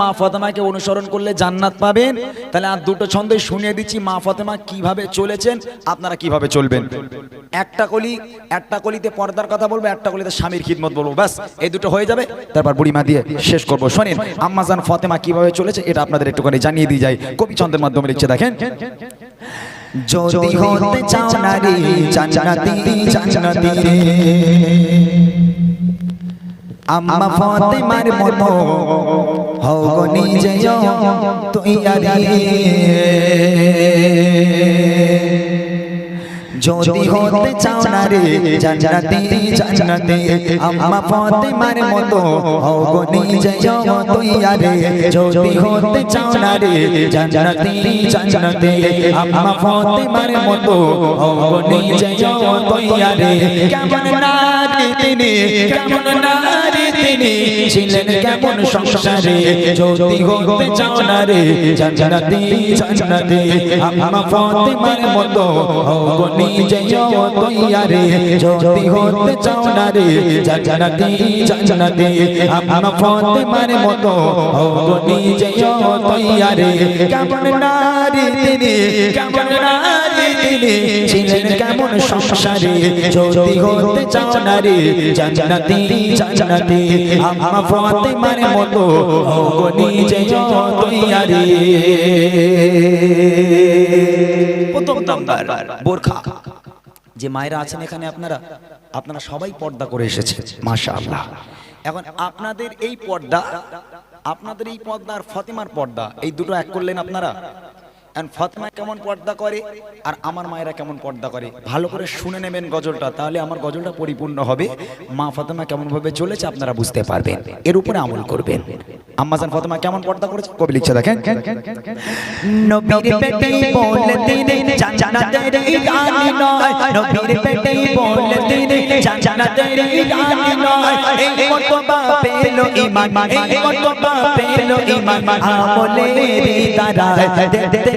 মা ফতেমাকে অনুসরণ করলে জান্নাত পাবেন। তাহলে আর দুটো ছন্দই শুনিয়ে দিচ্ছি মা ফতেমা কীভাবে চলেছেন আপনারা কীভাবে চলবেন? একটা কলি একটা কলিতে পর্দার কথা বলব একটা কলিতে স্বামীর খিদমত বলব ব্যাস এই দুটো হয়ে যাবে। তারপর বুড়িমা দিয়ে শেষ করব। শোনেন আম্মাজান ফতেমা কীভাবে চলেছে এটা আপনাদের একটুখানি জানিয়ে দিয়ে যায় কবি ছন্দের মাধ্যমে লিখছে দেখেন। যদি হতে চাও নারী জান্নাতি জান্নাতি আম্মা ফাতেমার মতো হও গো নিজে তুই যদি হতে চাও না রে জান্নাতি জান্নাতি আম্মা ফাতেমার মতো হও গো নিজে তুই আরে যদি হতে চাও না রে জান্নাতি জান্নাতি আম্মা ফাতেমার মতো হও গো নিজে তুই আরে কেমন নারী তিনি কেমন নারী তিনি? ছিলেন কেমন সংসারে? যদি হতে চাও না রে? জান্নাতি জান্নাতি। আম্মা ফাতেমার মতো হও নিজে তৈয়ারে। যদি হতে চাও না রে? জান্নাতি জান্নাতি। আম্মা ফাতেমার মতো হও নিজে তৈয়ারে। কেমন নারী তিনি? কেমন নারী তিনি ছিলেন কেমন সংসারে? যদি হতে চাও না রে জান্নাতি জান্নাতি আম্মা ফাতেমার মতো হও গো নিজে তৈয়ারে। প্রথম নাম্বার বোরখা। যে মায়েরা আছেন এখানে আপনারা আপনারা সবাই পর্দা করে এসেছে মাশাআল্লাহ। এখন আপনাদের এই পর্দা আপনাদের এই পর্দা আর ফতেমার পর্দা এই দুটো এক করলেন আপনারা? এখন কেমন পর্দা করে আর আমার মায়েরা কেমন পর্দা করে? ভালো করে শুনে নেবেন গজলটা, তাহলে আমার গজলটা পরিপূর্ণ হবে। মা ফতেমা কেমন ভাবে চলেছে আপনারা বুঝতে পারবেন। এর উপরে আমল করবেন। আম্মাজান ফতেমা কেমন পর্দা করেছে? কবি লিখছে, দেখেন। নবীর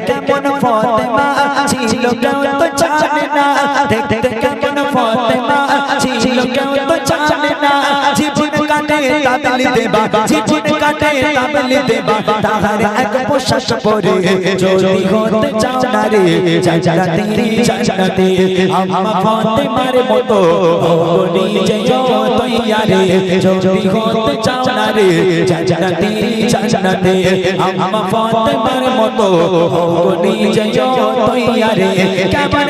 কেমন ফতেমা ছিল কেউ তো জানে না। দেখতে কেমন ফতেমা ছিল কেউ তো জানে না জীবন কাটে তাবলি দেবা জীবন কাটে তাবলি দেবা তাহার এক পোশাক পরে যদি হতে চাও না রে জান্নাতি জান্নাতি আম্মা ফাতেমার মতো হবনি যে তৈয়ারে যদি হতে চাও না রে জান্নাতি জান্নাতি আম্মা ফাতেমার মতো হবনি যে তৈয়ারে কেমন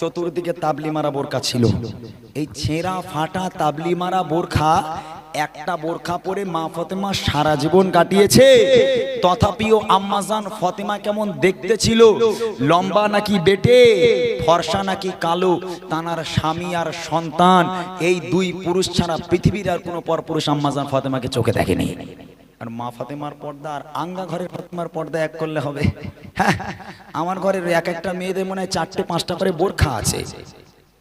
চতুর্দিকে তাবলি মারা বোরকা ছিল। এই ছেঁড়া ফাটা তাবলি মারা বোরখা একটা বোরখা পরে মা ফতেমা সারা জীবন কাটিয়েছে। তথাপিও আম্মাজান ফতেমা কেমন দেখতে ছিল? লম্বা নাকি বেটে, ফর্সা নাকি কালো? তানার স্বামী আর সন্তান, এই দুই পুরুষ ছাড়া পৃথিবীর আর কোনো পরপুরুষ আম্মাজান ফতেমাকে চোখে দেখেনি। আর মা ফাতেমার পর্দা আর আঙ্গা ঘরের ফাতেমার পর্দা এক করলে হবে। আমার ঘরের এক একটা মেয়েদের মনে হয় চারটে, পাঁচটা করে বোরখা আছে।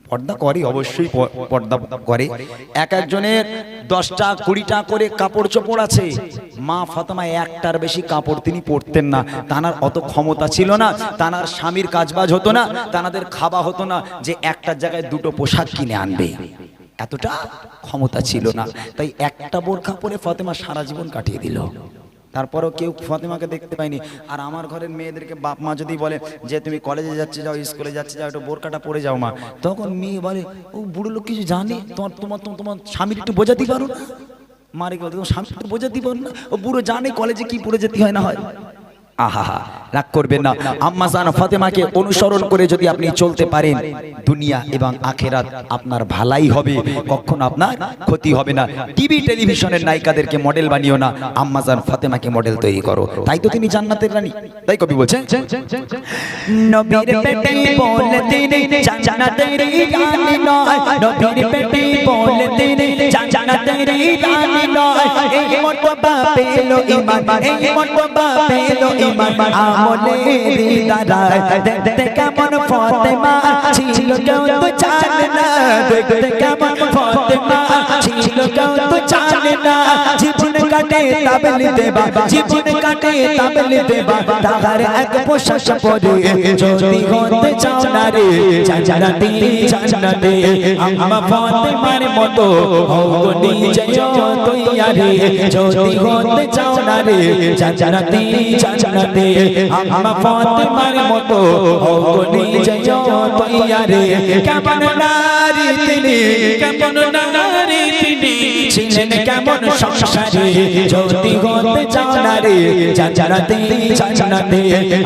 পর্দা করে, অবশ্যই পর্দা করে। এক একজনের দশটা, কুড়িটা করে কাপড় চোপড় আছে। মা ফাতেমা একটার বেশি কাপড় তিনি পরতেন না। তানার অত ক্ষমতা ছিল না, তানার স্বামীর কাজবাজ হতো না, তানাদের খাওয়া হতো না যে একটার জায়গায় দুটো পোশাক কিনে আনবে। এতটা ক্ষমতা ছিল না। তাই একটা বোরখা পরে ফতেমা সারা জীবন কাটিয়ে দিল। তারপরও কেউ ফতেমাকে দেখতে পায়নি। আর আমার ঘরের মেয়েদেরকে বাপ মা যদি বলে যে তুমি কলেজে যাচ্ছে যাও স্কুলে যাচ্ছে যাও একটু বোরকাটা পরে যাও মা। তখন মেয়ে বলে ও বুড়ো লোক কিছু জানে? তোমার তোমার তোমার- তোমার স্বামীর একটু বোঝাতে পারো না? মারে বলে, তোমার স্বামী বোঝাতে পারো না? ও বুড়ো জানে কলেজে কি পড়ে যেতে হয় না হয়? আহা রাগ করবেন না। আম্মা জান ফাতেমাকে অনুসরণ করে যদি আপনি চলতে পারেন দুনিয়া এবং আখেরাত আপনার ভালাই হবে। কখনো আপনার ক্ষতি হবে না। টিভি টেলিভিশনের নায়িকাদেরকে মডেল বানিও না। আম্মা জান ফাতেমাকে মডেল তৈরি করো। তাই তো তিনি জান্নাতের রানী। তাই কবি বলছেন নবীর পেটে বলে তিনি জান্নাতের রানী নয়। নবীর পেটে বলে তিনি জান্নাতের রানী নয়। এই মর্তবা পেল ঈমান এই মর্তবা পেল ঈমান আমলের দাঁড়ায় দেখতে কেমন ফতেমা ছিল কেউ তো জানে না। দেখতে কেমন ফতেমা ছিল কেউ তো জানে না। জীবন কাটে তাবলি দেবা, জীবন কাটে তাবলি দেবা। তাহার এক পোশাক পরে যদি হতে চাও না রে, জান্নাতি জান্নাতে। আম্মা ফাতেমার মতো হও নিজে তৈয়ারে যদি হতে চাও না রে জান্নাতি জান্নাতে আম্মা ফাতেমার মতো হও নিজে তৈয়ারে কেমন নারী তিনি কেমন নারী তিনি ছিলেন কেমন সংসারে যদি হতে চাও না রে জান্নাতে জান্নাতে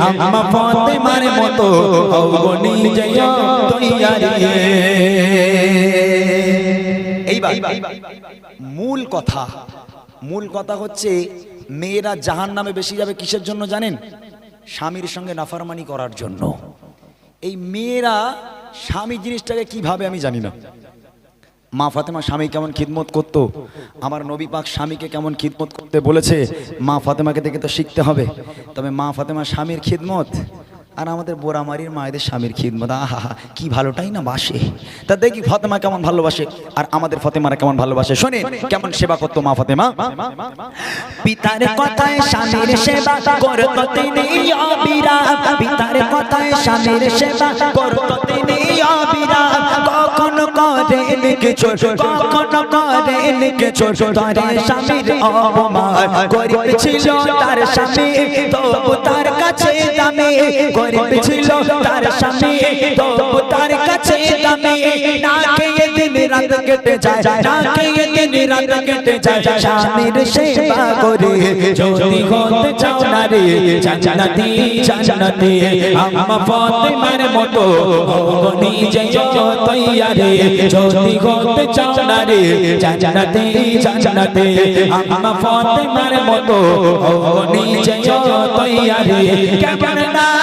আম্মা ফাতেমার মতো হও নিজে তৈয়ারে এইবার মূল কথা মূল কথা হচ্ছে মেয়েরা জাহান নামে বেশি যাবে কিসের জন্য জানেন? স্বামীর সঙ্গে নাফারমানি করার জন্য। এই মেয়েরা স্বামী জিনিসটাকে কীভাবে আমি জানি না। মা ফাতেমা স্বামী কেমন খিদমত করতো? আমার নবী পাক স্বামীকে কেমন খিদমত করতে বলেছে? মা ফাতেমাকে দেখে তো শিখতে হবে। তবে মা ফাতেমা স্বামীর খিদমত আর আমাদের বোরামারির মায়েদের স্বামীর খিদমত, আহা, কি ভালোটাই না, বাসে? তা দেখি ফতেমা কেমন ভালোবাসে, আর আমাদের ফতেমারা কেমন ভালোবাসে শোনে কেমন সেবা করতো মা ফতেমা? পিতার কথায় স্বামীর সেবা করতো তিনি পিতার কথায় স্বামীর সেবা করতো তিনি কিছু কখনো করেন কিছু তারে স্বামীর অপমান। গরিব ছিল তার স্বামী তবু তার কাছে দামি। গরিব ছিল তার স্বামী তবু তার কাছে দামি। না রাত কেটে যায় না খেয়ে দিন রাত কেটে যায় স্বামীর সেবা করে যদি হতে চাও না রে জান্নাতি জান্নাতি আম্মা ফাতেমার মতো হও নিজে তৈয়ারে যদি হতে চাও না রে জান্নাতি জান্নাতি আম্মা ফাতেমার মতো হও নিজে তৈয়ারে কেমন নারী তিনি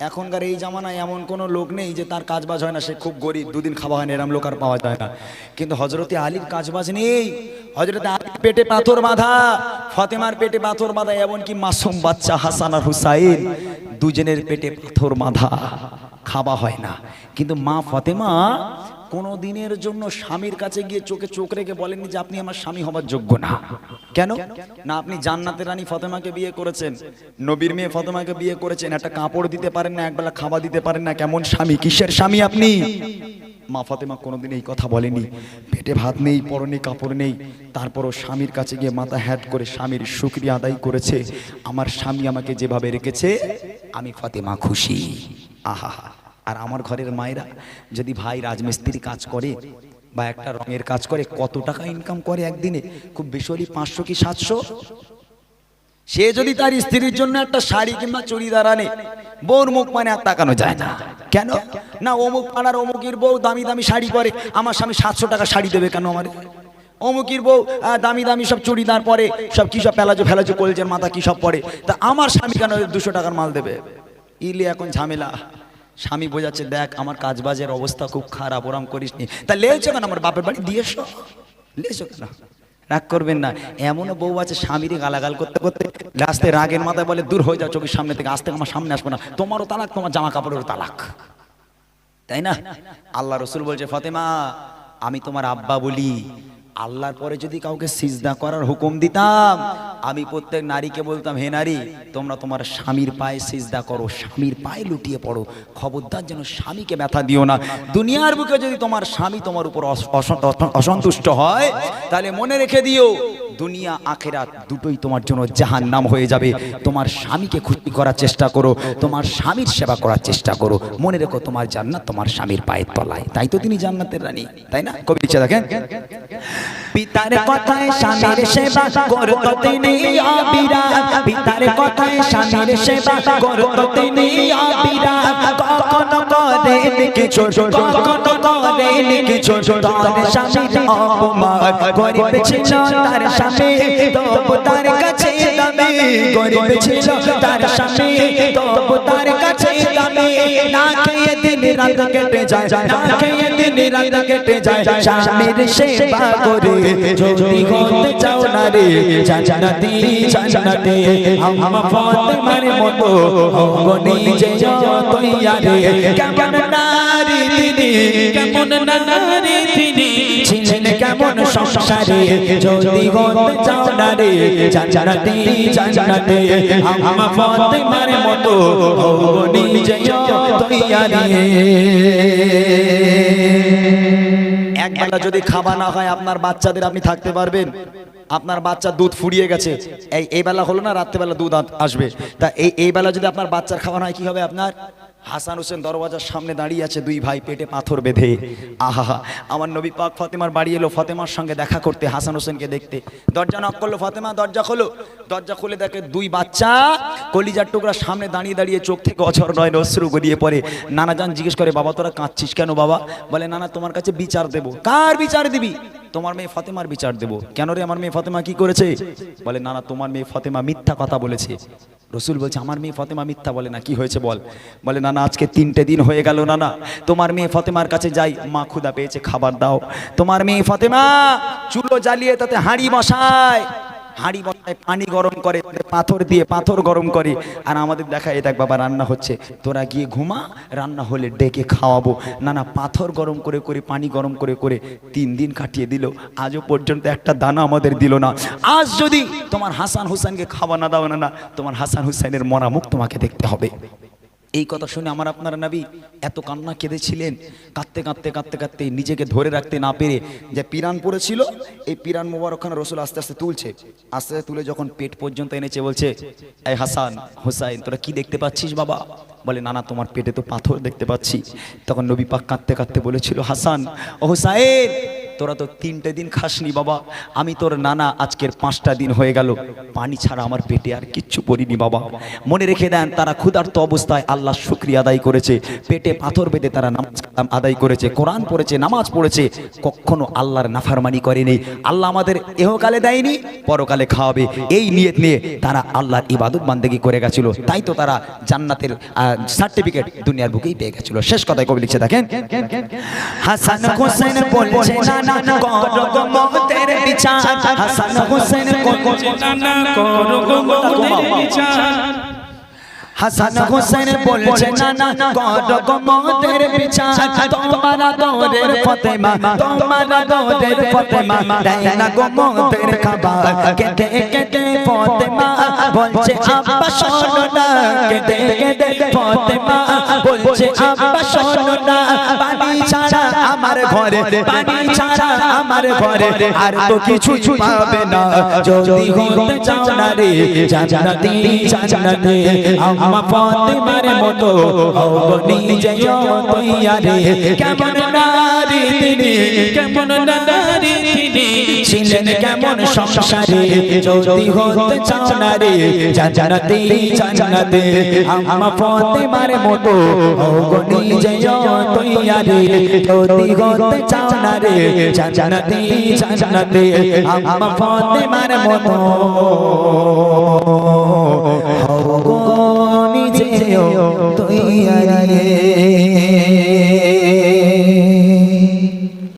এখনকার এই জামানায় এমন কোনো লোক নেই যে তার কাজবাজ হয় না, সে খুব গরিব, দুদিন খাওয়া হয় না, এরম লোক আর পাওয়া যায় না। কিন্তু হজরতে আলীর কাজবাজ নেই। হজরতে আলীর পেটে পাথর বাঁধা, ফতেমার পেটে পাথর বাঁধা, এমনকি মাসুম বাচ্চা হাসান আর হুসাইন দুজনের পেটে পাথর বাঁধা, খাওয়া হয় না। কিন্তু মা ফতেমা কোনো দিনের জন্য স্বামীর কাছে গিয়ে চোখে চোখ রেখে বলেননি যে আপনি আমার স্বামী হবার যোগ্য না। কেন? না, আপনি জান্নাতের রানী ফতেমাকে বিয়ে করেছেন, নবীর মেয়ে ফতেমাকে বিয়ে করেছেন, একটা কাপড় দিতে পারেন না, একবেলা খাবার দিতে পারেন না, কেমন স্বামী, কিসের স্বামী আপনি? মা ফাতেমা কোনোদিন এই কথা বলেনি। পেটে ভাত নেই, পরনে কাপড় নেই, তারপরও স্বামীর কাছে গিয়ে মাথা হ্যাট করে স্বামীর শুক্রিয়া আদায় করেছে, আমার স্বামী আমাকে যেভাবে রেখেছে, আমি ফাতেমা খুশি। আহা। আর আমার ঘরের মায়েরা যদি ভাই রাজমিস্ত্রি কাজ করে বা একটা রঙের কাজ করে, কত টাকা ইনকাম করে একদিনে? খুব বেশি পাঁচশো কি সাতশো? সে যদি তার স্ত্রীর জন্য একটা শাড়ি কিংবা চুড়িদার আনে, বউর মুখ মানে আর তাকানো যায় না। কেন? না, অমুক পাড়ার অমুকের বউ দামি দামি শাড়ি পরে, আমার স্বামী সাতশো টাকা শাড়ি দেবে কেন আমার? অমুকির বউ দামি দামি সব চুড়িদার পরে, সব কি সব পেলাজো ফেলাজো কলজের মাথা কি সব পরে? তা আমার স্বামী কেন দুশো টাকার মাল দেবে? ইলে এখন ঝামেলা। স্বামী বোঝাচ্ছে, দেখ, আমার কাজবাজের অবস্থা খুব খারাপ, ওরাম করিস নি তা লেছো কেন আমার বাপের বাড়ি? দিয়ে এসো। লেছো কেন? রাগ করবেন না। এমনও বউ আছে স্বামীরে গালাগাল করতে করতে লাস্টে রাগের মাথায় বলে, দূর হয়ে যাও চোখের সামনে থেকে আসতে আমার সামনে আসব না। তোমারও তালাক, তোমার জামা কাপড়েরও তালাক। তাই না? আল্লাহ রসুল বলছে, ফতেমা, আমি তোমার আব্বা বলি। আল্লাহর পরে যদি কাউকে সিজদা করার হুকুম দিতাম, আমি প্রত্যেক নারীকে বলতাম, হে নারী, তোমরা তোমার স্বামীর পায়ে সিজদা করো, স্বামীর পায়ে লুটিয়ে পড়ো। খবরদার যেন স্বামীকে ব্যথা দিও না। দুনিয়ার বুকে যদি তোমার স্বামী তোমার উপর অস- অস- অসন্তুষ্ট হয়, তাহলে মনে রেখে দিও দুনিয়া, আখেরাত দুটোই তোমার জন্য জাহান নাম হয়ে যাবে। তোমার স্বামীকে খুশি করার চেষ্টা করো, তোমার স্বামীর সেবা করার চেষ্টা করো। মনে রেখো, তোমার জান্নাত তোমার স্বামীর পায়ের তলায়। তাই তো তিনি জান্নাতের রানী, তাই না? কবি ইচ্ছা দেখেন? পিতার কথায় স্বামীর সেবা করত তিনি অবিরা পিতার কথায় স্বামীর সেবা করত তিনি অবিরা কখনো করেন কিছু কখনো করে কিছু। তার স্বামীর অপমান গরিব ছিল তার স্বামী তবু তার কাছে দামি। গরিব ছিল রাত কেটে যায় না খেয়ে দিন রাত কেটে যায় স্বামীর সেবা করে যদি হতে চাও না রে জান্নাতি জান্নাতে আম্মা ফাতেমার মতো যে নিজে তৈয়ারে কেমন নারী তিনি কেমন নারী তিনি ছিলেন কেমন সংসারে যদি হতে চাও না রে জান্নাতে জান্নাতে, আম্মা ফাতেমার মতো নিজে তৈয়ারে। একবেলা যদি খাওয়া না হয়, আপনার বাচ্চাদের আপনি থাকতে পারবেন। আপনার বাচ্চা দুধ ফুরিয়ে গেছে। এই এই বেলা হলো না, রাত্রেবেলা দুধ আসবে। তা এই এই বেলা যদি আপনার বাচ্চার খাওয়া হয়, কি হবে আপনার? হাসান হোসেন দরওয়াজার সামনে দাঁড়িয়ে আছে, দুই ভাই পেটে পাথর বেঁধে। আহা, আমার নবী পাক ফাতেমার বাড়ি এলো, ফাতেমার সঙ্গে দেখা করতে, হাসান হোসেনকে দেখতে। দরজা নক করল, ফাতেমা, দরজা খোলো। দরজা খুলে দেখে দুই বাচ্চা কলিজার টুকরা সামনে দাঁড়িয়ে দাঁড়িয়ে চোখ থেকে অঝর নয়, অশ্রু গড়িয়ে পড়ে। নানা যান জিজ্ঞেস করে, বাবা, তোরা কাঁদছিস কেন বাবা? বলে, নানা, তোমার কাছে বিচার দেবো। কার বিচার দিবি? তোমার মেয়ে ফাতেমার বিচার দেবো। কেন রে, আমার মেয়ে ফাতেমা কি করেছে? বলে, নানা, তোমার মেয়ে ফাতেমা মিথ্যা কথা বলেছে। রসুল বলছে, আমার মেয়ে ফতেমা মিথ্যা বলে না, কি হয়েছে বল? বলে না আজকে তিনটে দিন হয়ে গেল না তোমার মেয়ে ফতেমার কাছে যাই, মা ক্ষুদা পেয়েছে, খাবার দাও। তোমার মেয়ে ফতেমা, চুলো জ্বালিয়ে তাতে হাঁড়ি বসায়। হাঁড়ি বসায় পানি গরম করে, পাথর দিয়ে পাথর গরম করে। আর আমাদের দেখা, এই দেখ বাবা, রান্না হচ্ছে। তোরা গিয়ে ঘুমা, রান্না হলে ডেকে খাওয়াবো। না না, পাথর গরম করে করে, পানি গরম করে করে তিন দিন কাটিয়ে দিল। আজও পর্যন্ত একটা দানা আমাদের দিল না। আজ যদি তোমার হাসান হুসাইনকে খাওয়া না দাও না না, তোমার হাসান হুসাইনের মরামুখ তোমাকে দেখতে হবে। এই কথা শুনে আমার আপনার নাবি এত কান্না কেঁদেছিলেন। কাঁদতে কাঁদতে কাঁদতে কাঁদতে নিজেকে ধরে রাখতে না পেরে যে পিরান পড়েছিল, এই পিরান মোবারকখানা রসুল আস্তে আস্তে তুলছে। আস্তে আস্তে তুলে যখন পেট পর্যন্ত এনেছে, বলছে এই হাসান, হোসাইন, তোরা কি দেখতে পাচ্ছিস বাবা? বলে, না না, তোমার পেটে তো পাথর দেখতে পাচ্ছি। তখন নবী পাক কাঁদতে কাঁদতে বলেছিল, হাসান, ও হোসাইন তোরা তো তিনটে দিন খাসনি বাবা। আমি তোর নানা আজকের পাঁচটা দিন হয়ে গেল। পানি ছাড়া আমার পেটে আর কিচ্ছু পড়িনি বাবা। মনে রেখে দেন, তারা ক্ষুধার্ত অবস্থায় আল্লাহ শুক্রিয়া আদায় করেছে। পেটে পাথর বেঁধে তারা নামাজ আদায় করেছে, কোরআন পড়েছে, নামাজ পড়েছে। কখনো আল্লাহর নাফারমানি করেনি আল্লাহ আমাদের এহকালে দেয়নি, পরকালে খাওয়াবে। এই নিয়ত নিয়ে তারা আল্লাহর ইবাদত বান্দেগি করে গেছিল। তাই তো তারা জান্নাতের সার্টিফিকেট দুনিয়ার বুকেই পেয়ে গেছিল। শেষ কথায় কবি লিখছে দেখেন, হাসান হোসেন বলছে না না করো গো মতের বিচার। হাসান হোসেন বলছে নানা করো গো মোদের বিচার। হাসান হোসেন বলছে না না করো গো মতের বিচার। তোমার দৌড়ের ফতেমা তোমার দৌড়ের ফতেমা। দেয় না গো মতের খাবার কেটে কেটে ফতেমা। বলছে আব্বা শোনো না কেটে কেটে ফতেমা। বলছে আব্বা শোনো না পানি ছাড়া আমার ঘরে পানি ছাড়া আমার ঘরে আর তো কিছু পাবে না। যদি হতে চাও না রে জান্নাতি জান্নাতে আম্মা ফাতেমার মতো হব নিজে তৈয়ারে কেমন নারী তিনি কেমন নারী ছিলেন কেমন সংসারে? যদি হতে চাও না রে, জান্নাতি জান্নাতে। আম্মা ফাতেমার মতো হব নিজে তৈয়ারে যদি হতে চাও না রে, জান্নাতি জান্নাতে। আম্মা ফাতেমার মতো হব নিজে তৈয়ারে